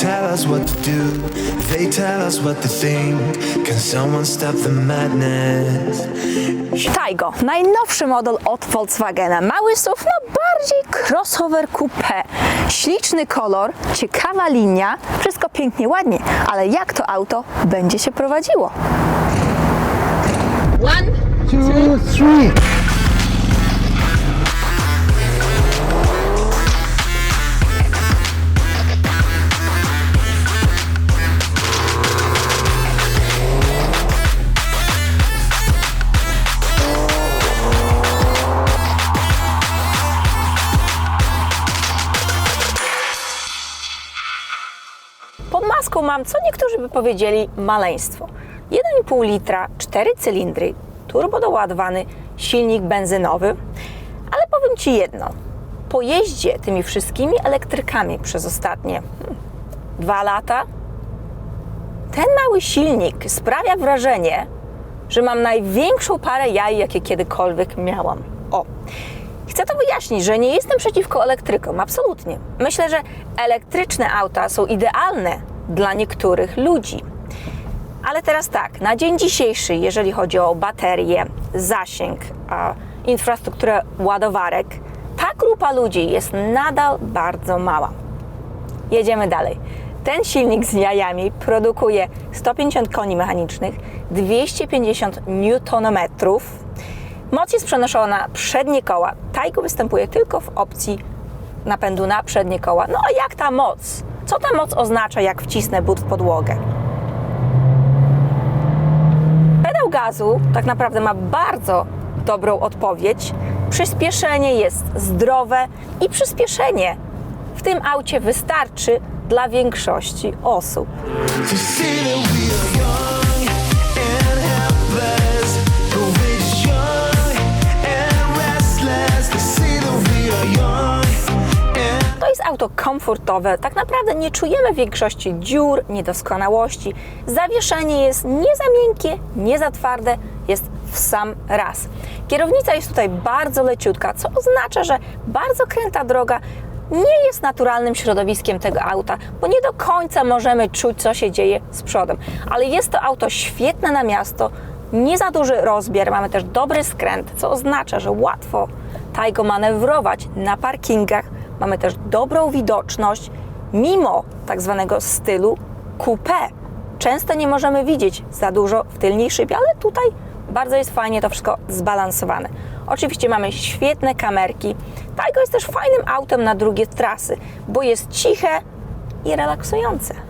tell us what to do, they tell us what to think. Can someone stop the madness? Taigo, najnowszy model od Volkswagena. Mały SUV, no bardziej crossover coupé. Śliczny kolor, ciekawa linia, wszystko pięknie, ładnie, ale jak to auto będzie się prowadziło? two, three. Pod maską mam, co niektórzy by powiedzieli, maleństwo. 1,5 litra, 4 cylindry, turbo doładowany silnik benzynowy. Ale powiem Ci jedno. Po jeździe tymi wszystkimi elektrykami przez ostatnie hmm, dwa lata, ten mały silnik sprawia wrażenie, że mam największą parę jaj, jakie kiedykolwiek miałam. O, Chcę to wyjaśnić, że nie jestem przeciwko elektrykom, absolutnie. Myślę, że elektryczne auta są idealne dla niektórych ludzi. Ale teraz tak, na dzień dzisiejszy, jeżeli chodzi o baterie, zasięg, infrastrukturę ładowarek, ta grupa ludzi jest nadal bardzo mała. Jedziemy dalej. Ten silnik z jajami produkuje 150 koni mechanicznych, 250 Nm. Moc jest przenoszona na przednie koła. Taigo występuje tylko w opcji napędu na przednie koła. No a jak ta moc? Co ta moc oznacza, jak wcisnę but w podłogę? Pedał gazu tak naprawdę ma bardzo dobrą odpowiedź. Przyspieszenie jest zdrowe i przyspieszenie w tym aucie wystarczy dla większości osób. Auto komfortowe, tak naprawdę nie czujemy większości dziur, niedoskonałości. Zawieszenie jest nie za miękkie, nie za twarde, jest w sam raz. Kierownica jest tutaj bardzo leciutka, co oznacza, że bardzo kręta droga nie jest naturalnym środowiskiem tego auta, bo nie do końca możemy czuć, co się dzieje z przodem. Ale jest to auto świetne na miasto, nie za duży rozmiar, mamy też dobry skręt, co oznacza, że łatwo Taigo manewrować na parkingach. Mamy też dobrą widoczność, mimo tak zwanego stylu coupé. Często nie możemy widzieć za dużo w tylnej szybie, ale tutaj bardzo jest fajnie to wszystko zbalansowane. Oczywiście mamy świetne kamerki. Taigo jest też fajnym autem na drugie trasy, bo jest ciche i relaksujące.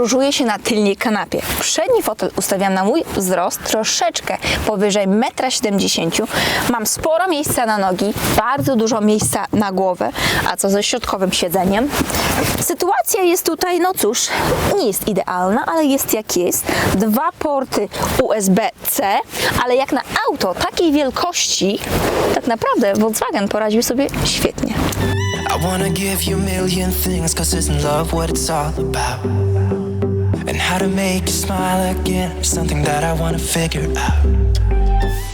Podróżuje się na tylnej kanapie? Przedni fotel ustawiam na mój wzrost troszeczkę powyżej 1,70 m. Mam sporo miejsca na nogi, bardzo dużo miejsca na głowę, a co ze środkowym siedzeniem? Sytuacja jest tutaj, no cóż, nie jest idealna, ale jest jak jest. Dwa porty USB-C, ale jak na auto takiej wielkości, tak naprawdę Volkswagen poradził sobie świetnie. I wanna give you a million things, cause isn't love what it's all about? How to make you smile again something that I wanna figure out.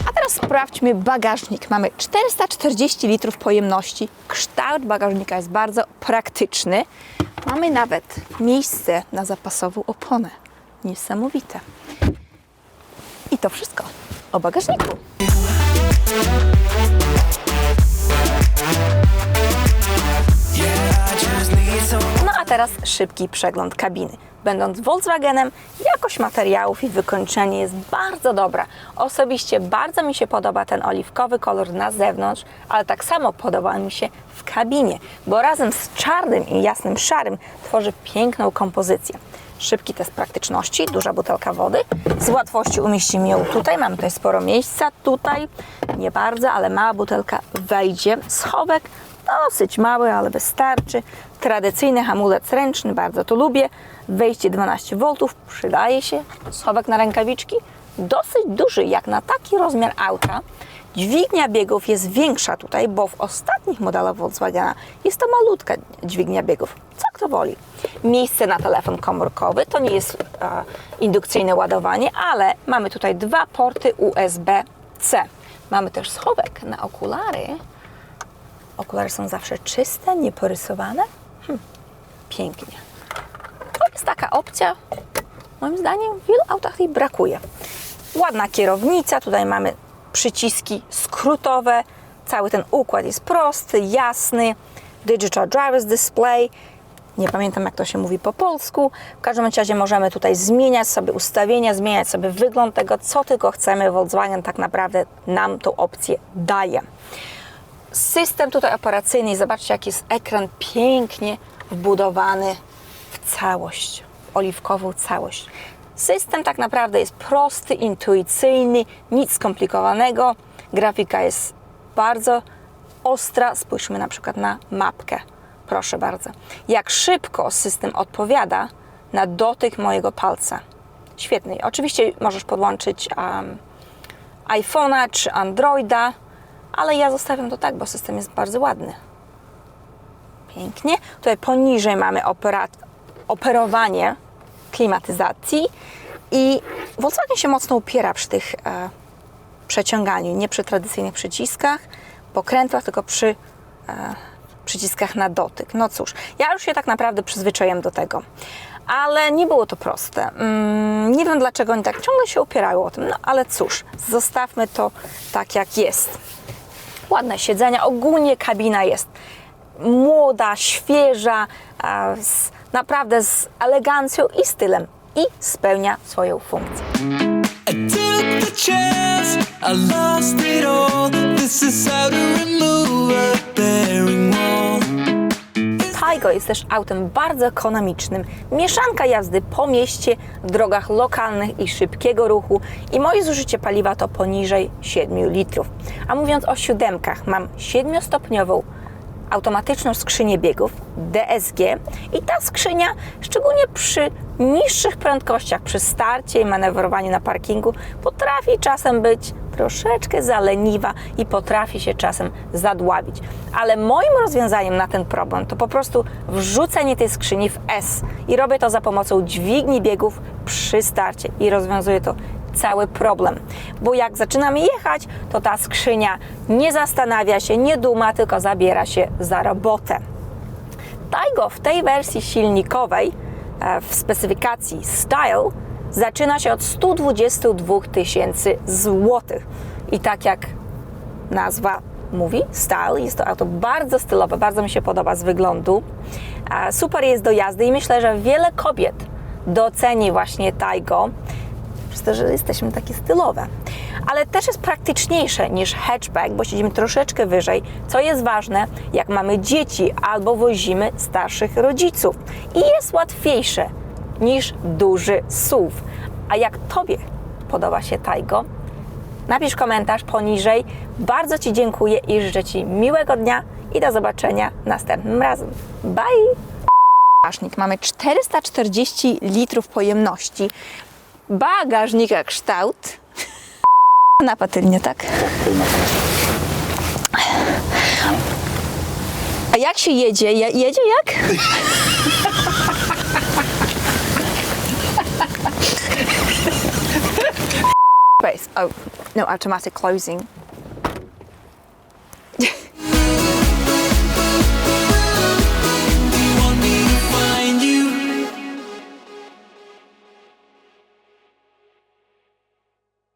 A teraz sprawdźmy bagażnik. Mamy 440 litrów pojemności. Kształt bagażnika jest bardzo praktyczny. Mamy nawet miejsce na zapasową oponę. Niesamowite. I to wszystko o bagażniku. Teraz szybki przegląd kabiny. Będąc Volkswagenem, jakość materiałów i wykończenie jest bardzo dobra. Osobiście bardzo mi się podoba ten oliwkowy kolor na zewnątrz, ale tak samo podoba mi się w kabinie, bo razem z czarnym i jasnym szarym tworzy piękną kompozycję. Szybki test praktyczności, duża butelka wody. Z łatwością umieścimy ją tutaj. Mamy tutaj sporo miejsca. Tutaj nie bardzo, ale mała butelka wejdzie. Schowek dosyć mały, ale wystarczy. Tradycyjny hamulec ręczny, bardzo to lubię. Wejście 12 V, przydaje się. Schowek na rękawiczki, dosyć duży jak na taki rozmiar auta. Dźwignia biegów jest większa tutaj, bo w ostatnich modelach Volkswagena jest to malutka dźwignia biegów. Co kto woli. Miejsce na telefon komórkowy to nie jest e, indukcyjne ładowanie, ale mamy tutaj dwa porty USB-C. Mamy też schowek na okulary. Okulary są zawsze czyste, nieporysowane. Pięknie. To jest taka opcja, moim zdaniem, w wielu autach jej brakuje. Ładna kierownica, tutaj mamy przyciski skrótowe. Cały ten układ jest prosty, jasny. Digital Drivers Display. Nie pamiętam, jak to się mówi po polsku. W każdym razie możemy tutaj zmieniać sobie ustawienia, zmieniać sobie wygląd tego, co tylko chcemy. Volkswagen tak naprawdę nam tą opcję daje. System tutaj operacyjny, zobaczcie, jaki jest ekran pięknie wbudowany w całość, w oliwkową całość. System tak naprawdę jest prosty, intuicyjny, nic skomplikowanego. Grafika jest bardzo ostra. Spójrzmy na przykład na mapkę. Proszę bardzo. Jak szybko system odpowiada na dotyk mojego palca. Świetny. Oczywiście możesz podłączyć um, iPhone'a czy Androida, ale ja zostawiam to tak, bo system jest bardzo ładny. Pięknie. Tutaj poniżej mamy operowanie klimatyzacji i Volkswagen się mocno upiera przy tych e, przeciąganiu, nie przy tradycyjnych przyciskach, pokrętłach, tylko przy e, przyciskach na dotyk. No cóż, ja już się tak naprawdę przyzwyczaiłem do tego. Ale nie było to proste. Mm, nie wiem dlaczego oni tak ciągle się upierają o tym, no ale cóż, zostawmy to tak jak jest. Ładne siedzenia, ogólnie kabina jest młoda, świeża, z, naprawdę z elegancją i stylem. I spełnia swoją funkcję. I Taigo jest też autem bardzo ekonomicznym. Mieszanka jazdy po mieście, drogach lokalnych i szybkiego ruchu i moje zużycie paliwa to poniżej 7 litrów. A mówiąc o siódemkach, mam 7-stopniową automatyczną skrzynię biegów DSG i ta skrzynia, szczególnie przy niższych prędkościach, przy starcie i manewrowaniu na parkingu, potrafi czasem być troszeczkę zaleniwa i potrafi się czasem zadławić. Ale moim rozwiązaniem na ten problem to po prostu wrzucenie tej skrzyni w S i robię to za pomocą dźwigni biegów przy starcie i rozwiązuję to cały problem. Bo jak zaczynamy jechać, to ta skrzynia nie zastanawia się, nie duma, tylko zabiera się za robotę. Taigo w tej wersji silnikowej e, w specyfikacji Style zaczyna się od 122 tysięcy złotych. I tak jak nazwa mówi, Style, jest to auto bardzo stylowe, bardzo mi się podoba z wyglądu. E, Super jest do jazdy i myślę, że wiele kobiet doceni właśnie Taigo przez to, że jesteśmy takie stylowe. Ale też jest praktyczniejsze niż hatchback, bo siedzimy troszeczkę wyżej, co jest ważne, jak mamy dzieci albo wozimy starszych rodziców. I jest łatwiejsze niż duży SUV. A jak Tobie podoba się Taigo? Napisz komentarz poniżej. Bardzo Ci dziękuję i życzę Ci miłego dnia i do zobaczenia następnym razem. Bye! Mamy 440 litrów pojemności. Bagażnika kształt. Na patelnię, tak? A jak się jedzie? Je, jedzie jak? Space. Oh, no automatic closing.